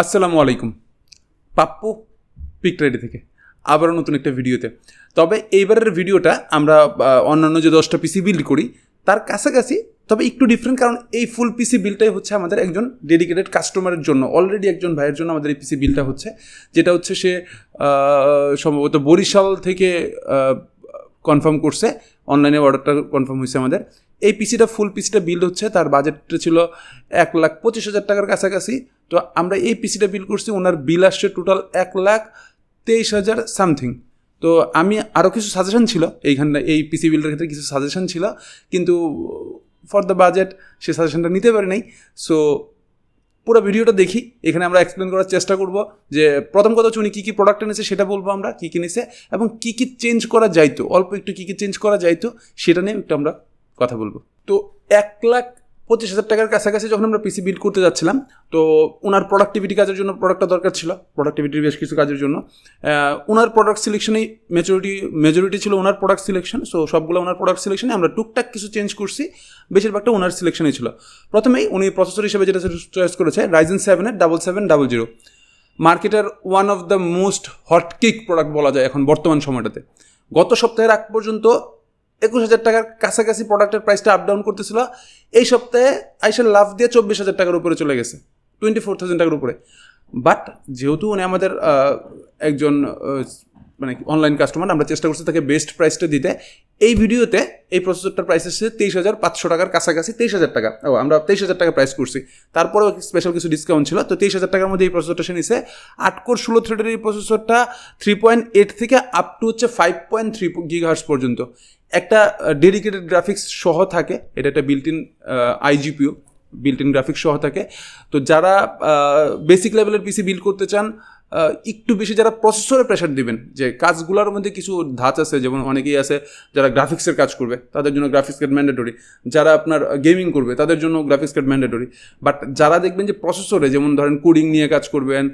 আসসালামু আলাইকুম। Pappu pick ready থেকে আবারও নতুন একটা ভিডিওতে। তবে এইবারের ভিডিওটা আমরা অন্যান্য যে দশটা পিসি বিল্ড করি, তার কাছাকাছি, তবে একটু ডিফারেন্ট কারণ এই ফুল পিসি বিলটাই হচ্ছে আমাদের একজন ডেডিকেটেড কাস্টমারের জন্য অলরেডি একজন ভাইয়ের জন্য আমাদের এই পিসি বিলটা হচ্ছে। যেটা হচ্ছে সে সম্ভবত বরিশাল থেকে কনফার্ম করছে অনলাইনে অর্ডারটা কনফার্ম হয়েছে আমাদের। এই পিসিটা ফুল পিসিটা বিল্ড হচ্ছে, তার বাজেটটা ছিল এক লাখ পঁচিশ হাজার টাকার কাছাকাছি। তো আমরা এই পিসিটা বিল করছি, ওনার বিল আসছে টোটাল এক লাখ তেইশ হাজার সামথিং তো আমি আরও কিছু সাজেশন ছিল, এইখানটা, এই পিসি বিলটার ক্ষেত্রে কিছু সাজেশন ছিল, কিন্তু ফর দ্য বাজেট সে সাজেশনটা নিতে পারি নাই। সো পুরো ভিডিওটা দেখি, এখানে আমরা এক্সপ্লেন করার চেষ্টা করব যে প্রথম কথা হচ্ছে উনি কী কী প্রোডাক্ট এনেছে, সেটা বলব আমরা, কী কী নিছে এবং কী কী চেঞ্জ করা যাইতো, অল্প একটু কী কী চেঞ্জ করা যাইতো, সেটা নিয়ে একটু আমরা কথা বলব। তো এক লাখ পঁচিশ হাজার টাকার কাছাকাছি যখন আমরা পিসি বিল্ড করতে যাচ্ছিলাম, তো ওনার প্রোডাক্টিভিটি কাজের জন্য প্রোডাক্টটা দরকার ছিল প্রোডাক্টিভিটির বেশ কিছু কাজের জন্য। ওনার প্রোডাক্ট সিলেকশনেই মেজরিটি মেজরিটি ছিল ওনার প্রোডাক্ট সিলেকশন সো সবগুলো ওনার প্রোডাক্ট সিলেকশনে আমরা টুকটাক কিছু চেঞ্জ করছি, বেশিরভাগটা ওনার সিলেকশনেই ছিল। প্রথমেই উনি প্রসেসর হিসেবে যেটা চয়েস করেছে রাইজেন সেভেনের ডাবল সেভেন ডাবল জিরো মার্কেটের one of the most hot cake product বলা যায় এখন বর্তমান সময়টাতে। গত সপ্তাহের আগ পর্যন্ত একুশ হাজার টাকার কাছাকাছি প্রোডাক্টের প্রাইসটা আপ ডাউন করতেছিল। এই সপ্তাহে আইসের লাভ দিয়ে চব্বিশ হাজার টাকার উপরে চলে গেছে টোয়েন্টি ফোর থাউজেন্ড টাকার উপরে। বাট যেহেতু উনি আমাদের একজন মানে অনলাইন কাস্টমার আমরা চেষ্টা করছি তাকে বেস্ট প্রাইসটা দিতে। এই ভিডিওতে এই প্রসেসরটার প্রাইস এসেছে তেইশ হাজার পাঁচশো টাকার কাছাকাছি তেইশ হাজার টাকা। ও, আমরা তেইশ হাজার টাকা প্রাইস করছি। তারপরেও স্পেশাল কিছু ডিসকাউন্ট ছিল। তো তেইশ হাজার টাকার মধ্যে এই প্রসেসরটা সে নিছে। আট কোর ষোলো থ্রেডের এই প্রসেসরটা থ্রি পয়েন্ট এইট থেকে আপ টু হচ্ছে ফাইভ পয়েন্ট থ্রি গিগাহার্স পর্যন্ত। একটা ডেডিকেটেড গ্রাফিক্স সহ থাকে, এটা একটা বিল্ট ইন আইজিপিও বিল্ট ইন গ্রাফিক্স সহ থাকে। তো যারা বেসিক লেভেলের পিসি বিল্ড করতে চান একটু বেশি যারা প্রসেসরে প্রেশার দিবেন, যে কাজগুলোর মধ্যে কিছু ধাঁচ আছে, যেমন অনেকেই আছে যারা গ্রাফিক্সের কাজ করবে, তাদের জন্য গ্রাফিক্স কার্ড ম্যান্ডেটরি যারা আপনার গেমিং করবে, তাদের জন্য গ্রাফিক্স কার্ড ম্যান্ডেটরি বাট যারা দেখবেন যে প্রসেসরে যেমন ধরেন কোডিং নিয়ে কাজ করবেন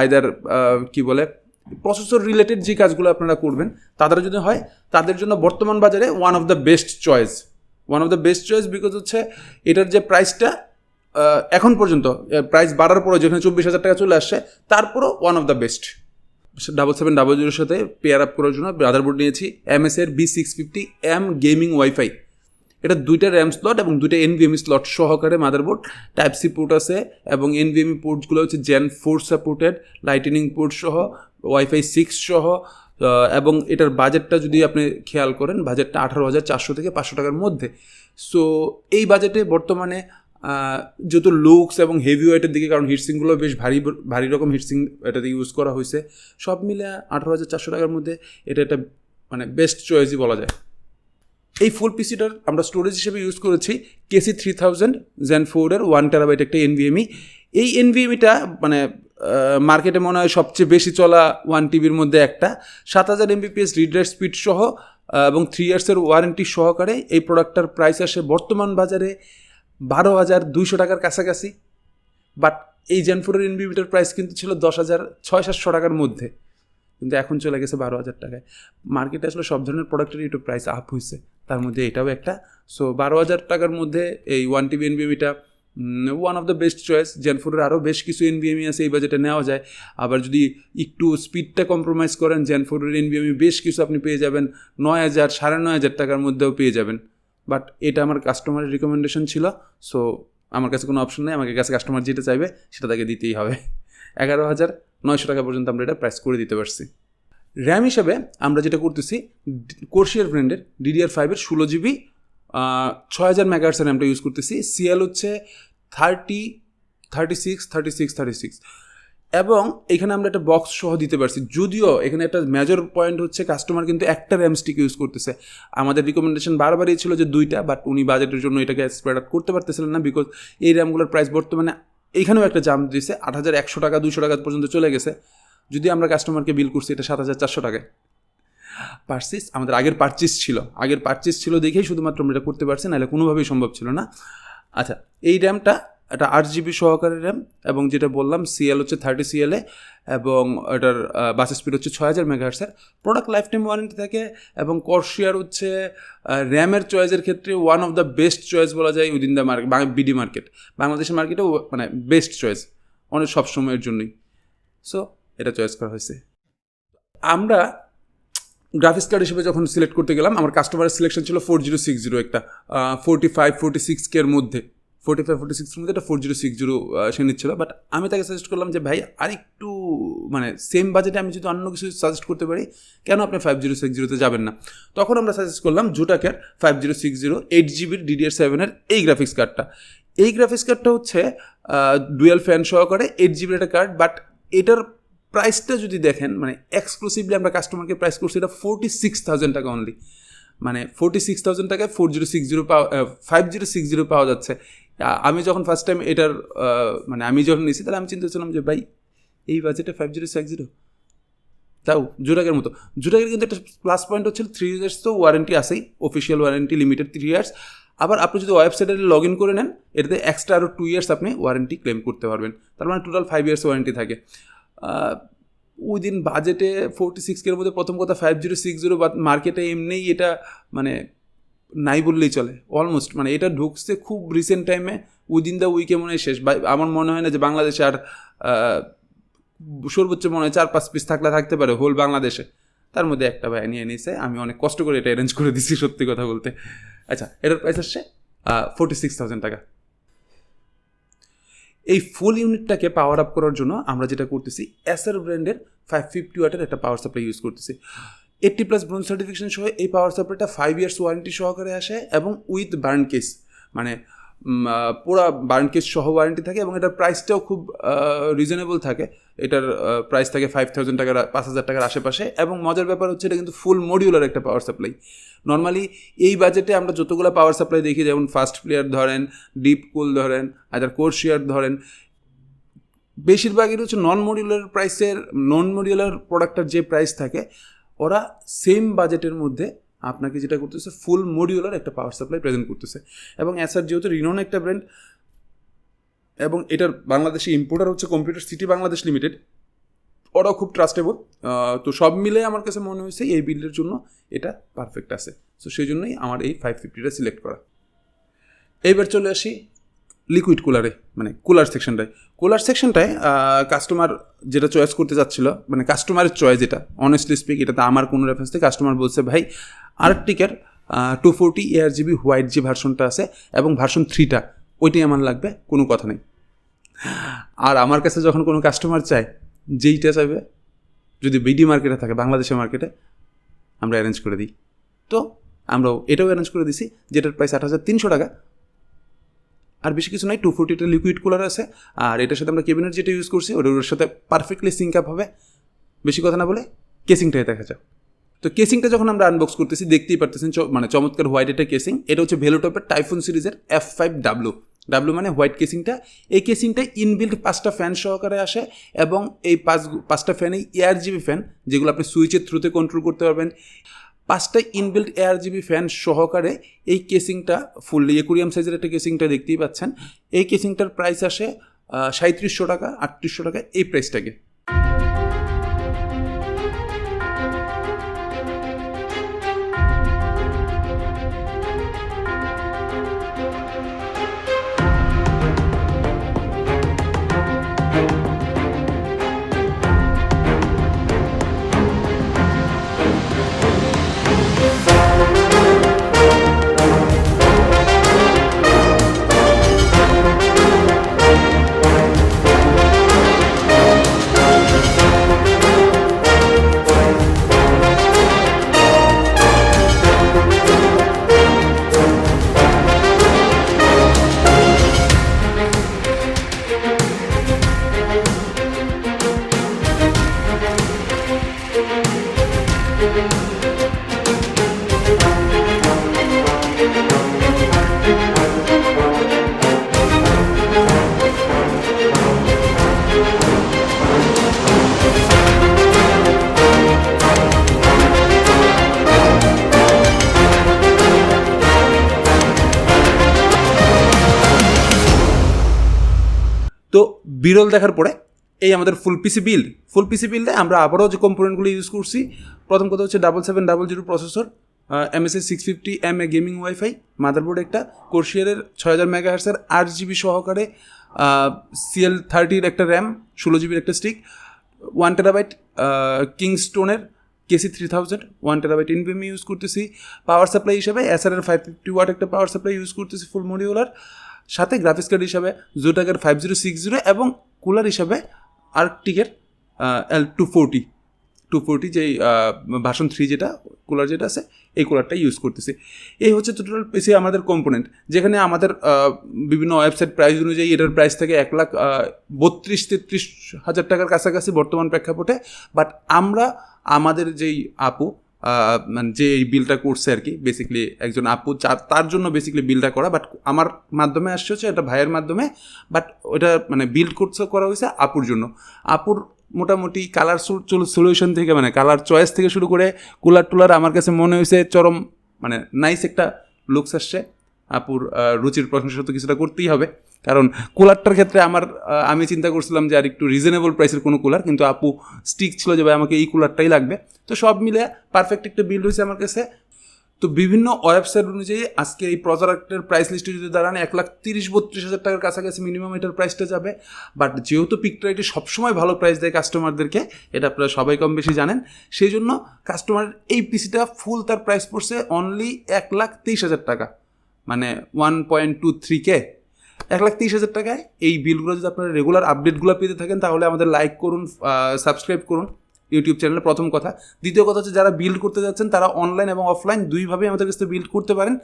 আইদার কি বলে প্রসেসর রিলেটেড যে কাজগুলো আপনারা করবেন, তাদের যদি হয়, তাদের জন্য বর্তমান বাজারে one of the best choice one of the best choice because হচ্ছে এটার যে প্রাইসটা এখন পর্যন্ত প্রাইস বাড়ার পরে যেখানে চব্বিশ হাজার টাকা চলে আসছে, তারপরও one of the best double seven double জিরোর সাথে পেয়ার আপ করার জন্য মাদারবোর্ড নিয়েছি এমএস এর B six fifty M gaming wifi এটা দুইটা র্যাম স্লট এবং দুইটা এনভিএমই স্লট সহকারে মাদারবোর্ড টাইপ সি পোর্ট আছে এবং এনভিএমই পোর্টসগুলো হচ্ছে gen four supported lightning port সহ ওয়াইফাই সিক্স সহ এবং এটার বাজেটটা যদি আপনি খেয়াল করেন বাজেটটা আঠারো হাজার চারশো থেকে পাঁচশো টাকার মধ্যে। সো এই বাজেটে বর্তমানে যেহেতু লুকস এবং হেভি ওয়েটের দিকে, কারণ হিটসিংগুলো বেশ ভারী ভারী রকম হিটসিং এটাতে ইউজ করা হয়েছে। সব মিলে আঠারো হাজার চারশো টাকার মধ্যে এটা একটা মানে বেস্ট চয়েসই বলা যায়। এই ফুল পিসিটার আমরা স্টোরেজ হিসেবে ইউজ করেছি কেসি থ্রি থাউজেন্ড জেন ফোরের ওয়ান টেরাবাইট একটা এনভিএমই এই এনভিএমিটা মানে মার্কেটে মনে হয় সবচেয়ে বেশি চলা ওয়ান টিভির মধ্যে একটা। সাত হাজার এমবিপিএস রিডার স্পিড সহ এবং থ্রি ইয়ার্সের ওয়ারেন্টি সহকারে এই প্রোডাক্টটার প্রাইস আসে বর্তমান বাজারে বারো হাজার দুইশো টাকার কাছাকাছি। বাট এই জেনফোরের এনভিএমিটার প্রাইস কিন্তু ছিল দশ হাজার ছয় সাতশো টাকার মধ্যে। কিন্তু এখন চলে গেছে বারো হাজার টাকায়। মার্কেটে আসলে সব ধরনের প্রোডাক্টের একটু প্রাইস আপ হয়েছে তার মধ্যে এটাও একটা। সো বারো হাজার টাকার মধ্যে এই one TV এনবিএমিটা one of the best choice জেনফোরের আরও বেশ কিছু এনবিএমি আছে এই বাজেটে নেওয়া যায়। আবার যদি একটু স্পিডটা কম্প্রোমাইজ করেন জেনফোরের এনবিএমি বেশ কিছু আপনি পেয়ে যাবেন। নয় হাজার, সাড়ে নয় হাজার টাকার মধ্যেও পেয়ে যাবেন। বাট এটা আমার কাস্টমারের রিকমেন্ডেশন ছিল। সো আমার কাছে কোনো অপশন নেই। আমাকে কাছে কাস্টমার যেটা চাইবে, সেটা তাকে দিতেই হবে। এগারো হাজার নয়শো টাকা পর্যন্ত আমরা এটা প্রাইস করে দিতে পারছি। র্যাম হিসাবে আমরা যেটা করতেছি কোর্সিয়ার ব্র্যান্ডের ডিডিআর ফাইভের ষোলো জিবি ছয় হাজার মেগাহার্সের র্যামটা ইউজ করতেছি। সিএল হচ্ছে thirty thirty six thirty six thirty six এবং এখানে আমরা একটা বক্স সহ দিতে পারছি। যদিও এখানে একটা মেজর পয়েন্ট হচ্ছে কাস্টমার কিন্তু একটা র্যাম স্টিক ইউজ করতেছে। আমাদের রিকমেন্ডেশন বারবারই ছিল যে দুইটা বাট উনি বাজেটের জন্য এটাকে স্প্রেড আউট করতে পারতেছিলেন না বিকজ এই র্যামগুলোর প্রাইস বর্তমানে এইখানেও একটা জাম দিয়েছে আট হাজার একশো টাকা দুশো টাকা পর্যন্ত চলে গেছে। যদি আমরা কাস্টমারকে বিল করছি, এটা সাত হাজার চারশো টাকায়। পার্চেস আমাদের আগের পার্চেস ছিল। আগের পার্চেস ছিল দেখেই শুধুমাত্র আমরা এটা করতে পারছি, নাহলে কোনোভাবেই সম্ভব ছিল না। আচ্ছা এই র্যামটা এটা আট জিবি সহকারে র্যাম এবং যেটা বললাম সিএল হচ্ছে থার্টি সিএলএ এবং এটার বাস স্পিড হচ্ছে ছয় হাজার মেগাহার্সের প্রোডাক্ট লাইফ টাইম ওয়ারেন্টি থাকে এবং কর্শিয়ার হচ্ছে র্যামের চয়েসের ক্ষেত্রে one of the best choice বলা যায় within the market BD market বাংলাদেশের মার্কেটেও মানে বেস্ট চয়েস অনেক সব সময়ের জন্যই। সো এটা চয়েস করা হয়েছে। আমরা গ্রাফিক্স কার্ড হিসেবে যখন সিলেক্ট করতে গেলাম, আমার কাস্টমারের সিলেকশন ছিল ফোর জিরো সিক্স জিরো একটা ফোরটি ফাইভ ফোরটি সিক্স কের মধ্যে। ফোরটি ফাইভ ফোরটি সিক্সের মধ্যে একটা ফোর জিরো সিক্স জিরো সে নিচ্ছিল। বাট আমি তাকে সাজেস্ট করলাম যে, ভাই, আরেকটু মানে সেম বাজেটে আমি যদি অন্য কিছু সাজেস্ট করতে পারি, কেন আপনি ফাইভ জিরো সিক্স জিরোতে যাবেন না? তখন আমরা সাজেস্ট করলাম জুটাকের five zero six zero eight জিবির ডিডিআর সেভেনের এই গ্রাফিক্স কার্ডটা এই গ্রাফিক্স কার্ডটা হচ্ছে ডুয়েল ফ্যান সহকারে এইট জিবির একটা কার্ড বাট এটার প্রাইসটা যদি দেখেন মানে এক্সক্লুসিভলি আমরা কাস্টমারকে প্রাইস করছি, এটা ফোরটি সিক্স থাউজেন্ড টাকা অনলি মানে ফোরটি সিক্স থাউজেন্ড টাকায় ফোর জিরো সিক্স জিরো পাওয়া ফাইভ জিরো সিক্স জিরো পাওয়া যাচ্ছে। আমি যখন ফার্স্ট টাইম এটার মানে আমি যখন নিয়েছি তাহলে আমি চিন্তা করছিলাম যে, ভাই, এই বাজেটে ফাইভ জিরো সিক্স জিরো তাও জুরাগের মতো। জুরাগের কিন্তু একটা প্লাস পয়েন্ট হচ্ছে থ্রি ইয়ার্স তো ওয়ারেন্টি আসেই official warranty limited three years আবার আপনি যদি ওয়েবসাইটে লগ ইন করে নেন, এটাতে এক্সট্রা আরও টু ইয়ার্স আপনি ওয়ারেন্টি ক্লেম করতে পারবেন। তার মানে টোটাল ফাইভ ইয়ার্স ওয়ারেন্টি থাকে। ওই দিন বাজেটে ফোরটি সিক্সের মধ্যে প্রথম কথা ফাইভ জিরো সিক্স জিরো বা মার্কেটে এমনিই এটা মানে নাই বললেই চলে অলমোস্ট মানে এটা ঢুকছে খুব রিসেন্ট টাইমে উইদিন দ্য উইকে মনে হয় শেষ। আমার মনে হয় না যে বাংলাদেশে আর সর্বোচ্চ মনে হয় চার পাঁচ পিস থাকলে থাকতে পারে হোল বাংলাদেশে। তার মধ্যে একটা ভাই নিয়ে নিয়েছে আমি অনেক কষ্ট করে এটা অ্যারেঞ্জ করে দিছি সত্যি কথা বলতে। আচ্ছা এটার প্রাইস আসছে ফোর্টি সিক্স থাউজেন্ড টাকা। এই ফুল ইউনিটটাকে পাওয়ার আপ করার জন্য আমরা যেটা করতেছি এসআর ব্র্যান্ডের ফাইভ ফিফটি ওয়াটের একটা পাওয়ার সাপ্লাই ইউজ করতেছি। এইটটি প্লাস ব্রোঞ্জ সার্টিফিকেশন সহ এই পাওয়ার সাপ্লাইটা ফাইভ ইয়ার্স ওয়ারেন্টি সহকারে আসে এবং উইথ বার্ন কেস মানে পুরা বার্ন কেস সহ ওয়ারেন্টি থাকে এবং এটার প্রাইসটাও খুব রিজনেবল থাকে। এটার প্রাইস থাকে ফাইভ থাউজেন্ড টাকার, পাঁচ হাজার টাকার আশেপাশে এবং মজার ব্যাপার হচ্ছে এটা কিন্তু ফুল মডিউলার একটা পাওয়ার সাপ্লাই নর্মালি এই বাজেটে আমরা যতগুলো পাওয়ার সাপ্লাই দেখি, যেমন ফাস্ট প্লেয়ার ধরেন ডিপ কুল ধরেন আদার কোর্সিয়ার ধরেন, বেশিরভাগই হচ্ছে নন মডিউলার প্রাইসের নন মডিউলার প্রোডাক্টের যে প্রাইস থাকে ওরা সেম বাজেটের মধ্যে আপনাকে যেটা করতেছে ফুল মডিউলার একটা পাওয়ার সাপ্লাই প্রেজেন্ট করতেছে। এবং অ্যাসার যেহেতু রিনোন একটা ব্র্যান্ড এবং এটার বাংলাদেশি ইম্পোর্টার হচ্ছে কম্পিউটার সিটি বাংলাদেশ লিমিটেড ওরাও খুব ট্রাস্টেবল তো সব মিলে আমার কাছে মনে হয়েছে এই বিল্ডের জন্য এটা পারফেক্ট আছে। সো সেই জন্যই আমার এই ফাইভ ফিফটিটা সিলেক্ট করা। এইবার চলে আসি লিকুইড কুলারে মানে কুলার সেকশনটায় কুলার সেকশনটায় কাস্টমার যেটা চয়েস করতে যাচ্ছিল মানে কাস্টমারের চয়েস যেটা অনেস্টলি স্পিক এটাতে আমার কোনো রেফারেন্স থেকে কাস্টমার বলছে, ভাই আর্টিকের two forty ARGB white যে ভার্সনটা আছে এবং ভার্সন থ্রিটা ওইটাই আমার লাগবে, কোনো কথা নেই। আর আমার কাছে যখন কোনো কাস্টমার চায়, যেইটা চাইবে, যদি বিডি মার্কেটে থাকে বাংলাদেশের মার্কেটে আমরা অ্যারেঞ্জ করে দিই। তো আমরাও এটাও অ্যারেঞ্জ করে দিছি, যেটার প্রাইস আট হাজার তিনশো টাকা আর বেশি কিছু নাই টু ফোরটিটা লিকুইড কুলার আছে, আর এটার সাথে আমরা কেবিনেট যেটা ইউজ করছি, ওটা ওটার সাথে পারফেক্টলি সিঙ্ক আপ হবে। বেশি কথা না বলে কেসিংটাই দেখা যাক। তো কেসিংটা যখন আমরা আনবক্স করতেছি, দেখতেই পারতেছেন মানে চমৎকার হোয়াইট এটা কেসিং এটা হচ্ছে ভেলোটপের Typhoon series F five W W মানে হোয়াইট কেসিংটা এই কেসিংটা ইনবিল্ড পাঁচটা ফ্যান সহকারে আসে এবং এই পাঁচ পাঁচটা ফ্যানেই এয়ার জিবি ফ্যান যেগুলো আপনি সুইচের থ্রুতে কন্ট্রোল করতে পারবেন। পাঁচটা ইনবিল্ট এয়ার জিবি ফ্যান সহকারে এই কেসিংটা ফুললি একুরিয়াম সাইজের একটা কেসিংটা দেখতেই পাচ্ছেন। এই কেসিংটার প্রাইস আসে সাঁত্রিশশো টাকা, আটত্রিশশো টাকা, এই প্রাইসটাকে বিরল দেখার পরে এই আমাদের ফুল পিসি বিল্ড ফুল পিসি বিল্ডে আমরা আবারও যে কম্পোনেন্টগুলো ইউজ করছি, প্রথম কথা হচ্ছে double seven double zero processor MSI six fifty M A gaming wifi motherboard একটা কোর্সিয়ারের ছয় হাজার মেগা হার্সের আট জিবি সহকারে সিএল থার্টির একটা র্যাম ষোলো জিবির একটা stick one terabyte কিংস্টোনের KC three thousand one terabyte NVMe use করতেছি। পাওয়ার সাপ্লাই হিসাবে এসআরের ফাইভ ফিফটি ওয়াট একটা পাওয়ার সাপ্লাই ইউজ করতেছি ফুল মডিউলার সাথে গ্রাফিক্স কার্ড হিসাবে জোটাকের ফাইভ জিরো সিক্স জিরো এবং কুলার হিসাবে আর্কটিকের L two forty two forty যেই ভাষণ থ্রি যেটা কুলার যেটা আছে, এই কুলারটা ইউজ করতেছি। এই হচ্ছে টোটাল পিসি আমাদের কম্পোনেন্ট যেখানে আমাদের বিভিন্ন ওয়েবসাইট প্রাইস অনুযায়ী এটার প্রাইস থেকে এক লাখ বত্রিশ তেত্রিশ হাজার টাকার কাছাকাছি বর্তমান প্রেক্ষাপটে। বাট আমরা, আমাদের যেই আপু মানে যে এই বিলটা করছে আর কি বেসিক্যালি একজন আপু তার জন্য বেসিক্যালি বিলটা করা বাট আমার মাধ্যমে আসছে হচ্ছে এটা ভাইয়ের মাধ্যমে বাট ওটা মানে বিল্ড করছে, করা হয়েছে আপুর জন্য। আপুর মোটামুটি কালার সলিউশন থেকে মানে কালার চয়েস থেকে শুরু করে কুলার টুলার, আমার কাছে মনে হয়েছে চরম মানে নাইস একটা লুকস আসছে। আপুর রুচির প্রশংসা তো কিছুটা করতেই হবে। কারণ কুলারটার ক্ষেত্রে আমার আমি চিন্তা করছিলাম যে আর একটু রিজনেবল প্রাইসের কোনো কুলার, কিন্তু আপু স্টিক ছিল যে ভাই আমাকে এই কুলারটাই লাগবে। তো সব মিলে পারফেক্ট একটা বিল হয়েছে আমার কাছে। তো বিভিন্ন ওয়েবসাইট অনুযায়ী আজকে এই প্রজারেক্টের প্রাইস লিস্টে যদি দাঁড়ান, এক লাখ তিরিশ বত্রিশ হাজার টাকার কাছাকাছি মিনিমাম এটার প্রাইসটা যাবে। বাট যেহেতু পিকট্রাইটে সবসময় ভালো প্রাইস দেয় কাস্টমারদেরকে এটা আপনারা সবাই কম বেশি জানেন, সেই জন্য কাস্টমার এই পিসিটা ফুল তার প্রাইস পড়ছে অনলি এক লাখ তেইশ হাজার টাকা। মানে one point two three K এক লাখ তিরিশ হাজার টাকায় এই বিলগুলো যদি আপনারা রেগুলার আপডেটগুলো পেতে থাকেন, তাহলে আমাদের লাইক করুন সাবস্ক্রাইব করুন ইউটিউব চ্যানেলে প্রথম কথা। দ্বিতীয় কথা হচ্ছে, যারা বিল্ড করতে যাচ্ছেন, তারা অনলাইন এবং অফলাইন দুইভাবেই আমাদের কাছে বিল্ড করতে পারেন।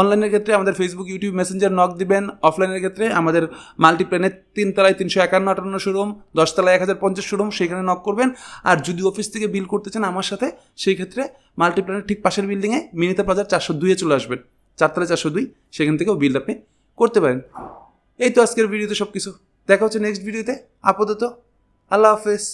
অনলাইনের ক্ষেত্রে আমাদের ফেসবুক ইউটিউব মেসেঞ্জার নক দিবেন। অফলাইনের ক্ষেত্রে আমাদের মাল্টিপ্ল্যানের তিনতলায় তিনশো একান্ন আটান্ন শোরুম দশতলায় এক হাজার পঞ্চাশ শোরুম সেখানে নক করবেন। আর যদি অফিস থেকে বিল করতে চান আমার সাথে, সেই ক্ষেত্রে মাল্টিপ্ল্যানের ঠিক পাশের বিল্ডিংয়ে মিনিতা বাজার চারশো দুইয়ে চলে আসবেন। চারতলায় চারশো দুই, সেখান থেকেও বিল আপনি করতে পারেন। এই তো আজকের ভিডিওতে সব কিছু দেখা হচ্ছে নেক্সট ভিডিওতে। আপাতত, আল্লাহ হাফেজ।